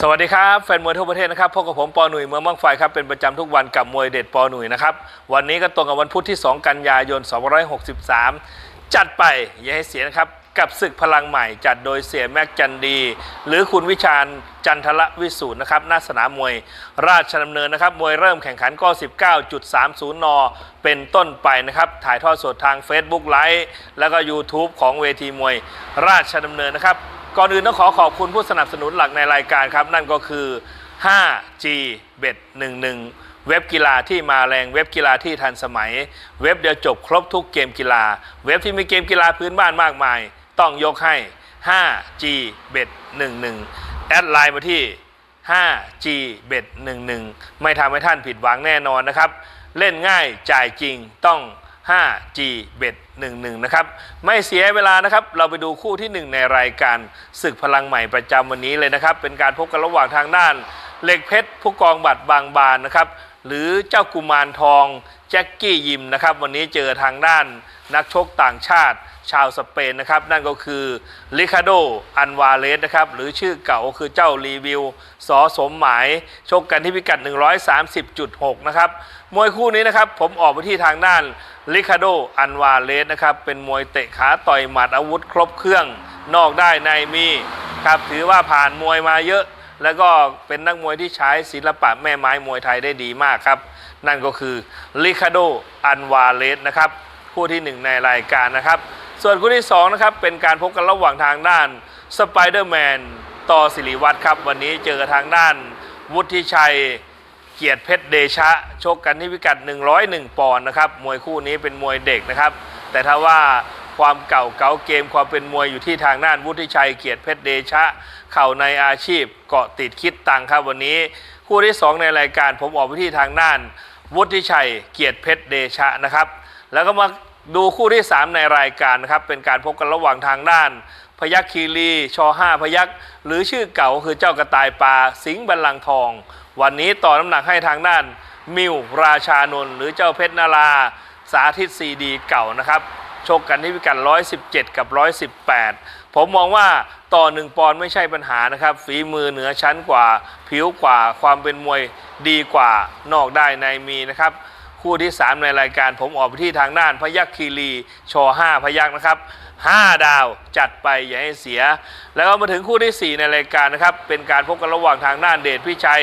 สวัสดีครับ แฟนมวยทั่วประเทศนะครับพบกับผมปอหนุ่ยเมืองมังไฟครับเป็นประจำทุกวันกับมวยเด็ดปอหนุ่ยนะครับวันนี้ก็ตรงกับวันพุธที่ 2 กันยายน 2563 จัดไปอย่าให้เสียนะครับกับศึกพลังใหม่จัดโดยเสียแม็กจันดี หรือคุณวิชาญจันทละวิสูตรนะครับหน้าสนามมวยราชดำเนินนะครับมวยเริ่มแข่งขันก็ 19.30 น เป็นต้นไปนะครับ ถ่ายทอดสดทาง Facebook ไลฟ์แล้วก็ YouTube ของเวทีมวยราชดำเนินนะครับ ก่อนอื่นต้องขอขอบคุณผู้สนับสนุนหลักในรายการครับ นั่นก็คือ 5G Bet 11 เว็บกีฬาที่มาแรงเว็บกีฬาที่ทันสมัย เว็บเดียวจบครบทุกเกมกีฬา เว็บที่มีเกมกีฬาพื้นบ้านมากมาย ต้องยกให้ 5G Bet 11 แอดไลน์มาที่ 5G Bet 11 ไม่ทำให้ท่านผิดหวังแน่นอนนะครับ เล่นง่ายจ่ายจริงต้อง 5G เบ็ด11 นะครับ ไม่เสียเวลานะครับ เราไปดูคู่ที่ 1 ในรายการศึกพลังใหม่ประจำวันนี้เลยนะครับ เป็นการพบกันระหว่างทางด้านเหล็กเพชรผู้กองบัตรบางบานนะครับ หรือเจ้ากุมารทองแจ็คกี้ยิมนะครับ วันนี้เจอทางด้านนักชกต่างชาติ ชาวสเปนนะครับ นั่นก็คือลิคาโด อันวาเลสนะครับ หรือชื่อเก่าก็คือเจ้ารีวิวสอสมหมาย ชกกันที่พิกัด 130.6 นะครับ มวยคู่นี้นะครับ ผมออกไปที่ทางด้านลิคาโด อันวาเลสนะครับ เป็นมวยเตะขาต่อยหมัดอาวุธครบเครื่องนอกได้ในมีครับถือว่าผ่านมวยมาเยอะ แล้วก็เป็นนักมวยที่ใช้ศิลปะแม่ไม้มวยไทยได้ดีมากครับ นั่นก็คือลิคาโด อันวาเลสนะครับ คู่ที่หนึ่งในรายการนะครับ ส่วนคู่ที่สองนะครับเป็นการพบกันระหว่างทางด้านสไปเดอร์แมนต่อสิริวัตรครับ วันนี้เจอทางด้าน วุฒิชัย เกียรติเพชรเดชะ ชกกันที่พิกัด 101 ปอนด์นะครับ มวยคู่นี้เป็นมวยเด็กนะครับ แต่ถ้าว่าความเก่าเก๋าเกมความเป็นมวยอยู่ที่ทางด้านวุฒิชัยเกียรติเพชรเดชะ เข่าในอาชีพเกาะติดคิดตังครับวันนี้ คู่ที่ 2 ในรายการผมออกไปที่ทางด้าน วุฒิชัยเกียรติเพชรเดชะนะครับ แล้วก็มา ดูคู่ที่ 3 ในรายการนะครับ เป็นการพบกันระหว่างทางด้าน พยัคฆ์คีรีชอห้าพยัคฆ์หรือชื่อเก่าคือเจ้ากระต่ายป่าสิงห์บัลลังก์ทอง วันนี้ต่อน้ำหนักให้ทางด้าน มิวราชานนท์หรือเจ้าเพชรนาราสาธิตซีดีเก่านะครับชกกันที่พิกัด 117 กับ 118 ผมมองว่าต่อหนึ่งปอนด์ไม่ใช่ปัญหานะครับ ฝีมือเหนือชั้นกว่า ผิวกว่า ความเป็นมวยดีกว่านอกได้ในมีนะครับ คู่ที่ 3 ในรายการผมออกไปที่ทางด้านพยัคฆ์คีรีชอ5พยัคฆ์นะครับ 5 ดาวจัดไปอย่าให้เสีย แล้วก็มาถึงคู่ที่ 4 ในรายการนะครับ เป็นการพบกันระหว่างทางด้านเดชพิชัย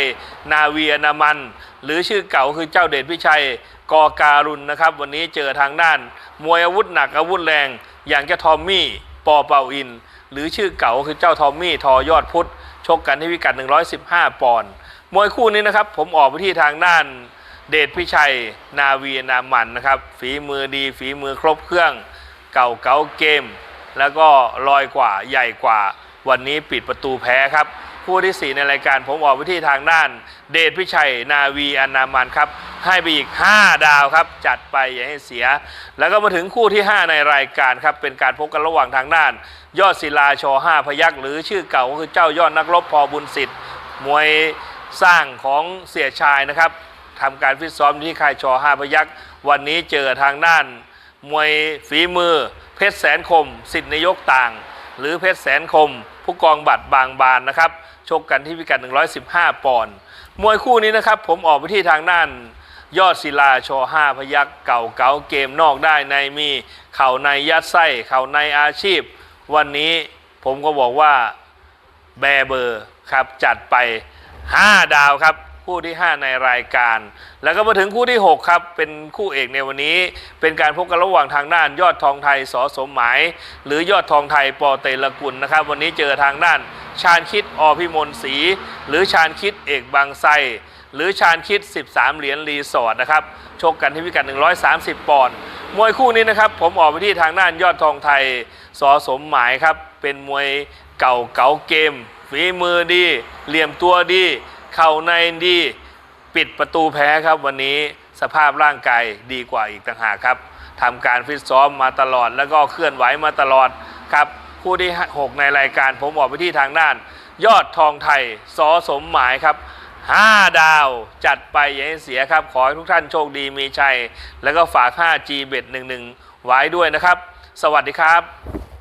นาเวียนามัน หรือชื่อเก่าคือเจ้าเดชพิชัยกอการุณนะครับ วันนี้เจอทางด้าน มวยอาวุธหนักอาวุธแรง อย่างเจ้าทอมมี่ปอเปาอิน หรือชื่อเก่าคือเจ้าทอมมี่ทอยอดพุทธชกกันที่พิกัด 115 ปอนด์มวยคู่นี้นะครับ ผมออกไปที่ทางด้าน เดชพิชัย นาวีนามันนะครับ ฝีมือดีฝีมือครบเครื่อง เก่าเก๋าเกม แล้วก็ลอยกว่าใหญ่กว่า วันนี้ปิดประตูแพ้ครับ คู่ที่ 4 ในรายการผมออกไปที่ทางด้าน เดชพิชัย นาวีอนามันครับ ให้ไปอีก 5 ดาวครับ จัดไปอย่าให้เสีย แล้วก็มาถึงคู่ที่ 5 ในรายการครับ เป็นการพบกันระหว่างทางด้าน ยอดศิลาชอ5พยักหรือชื่อเก่าก็คือเจ้ายอดนักรบพอบุญสิทธิ์มวยสร้างของเสียชายนะครับ ทำการฟิตซ้อมที่ค่ายชอห้าพยักษ์วันนี้เจอทางด้าน มวยฝีมือ เพชรแสนคม สิทธินายกต่าง หรือเพชรแสนคม ผู้กองบัตรบางบานนะครับชกกันที่พิกัด 115 ปอนด์มวยคู่นี้นะครับ ผมออกไปที่ทางด้านยอดศิลาชอห้าพยักษ์เก่าเก๋าเกมนอกได้ในมี เข่าในยัดไส้เข่าในอาชีพ วันนี้ผมก็บอกว่าแบเบอร์ครับจัดไป 5 ดาวครับ คู่ที่ 5 ในรายการ แล้วก็มาถึงคู่ที่ 6 ครับ เป็นคู่เอกในวันนี้ เป็นการพบกันระหว่างทางด้านยอดทองไทยสอสมหมาย หรือยอดทองไทยปอเตลกุลนะครับ วันนี้เจอทางด้าน ชาญคิดอพิมลศรีหรือชาญคิดเอกบางไทรหรือชาญคิด 13 เหรียญรีสอร์ทนะครับชกกันที่พิกัด 130 ปอนด์มวยคู่นี้นะครับ ผมออกไปที่ทางด้านยอดทองไทยสอสมหมายครับเป็นมวยเก่าเก๋าเกมฝีมือดี เหลี่ยมตัวดี เข่าในดีปิดประตูแพ้ครับวันนี้สภาพร่างกายดีกว่าอีกต่างหากครับทำการฟิตซ้อมมาตลอดแล้วก็เคลื่อนไหวมาตลอดครับคู่ที่ 6 ในรายการผมออกไปที่ทางด้าน ยอดทองไทยสอสมหมายครับ 5 ดาวจัดไปอย่าให้เสียครับ ขอให้ทุกท่านโชคดีมีชัย แล้วก็ฝาก 5G เบ็ด11 ไว้ด้วยนะครับ สวัสดีครับ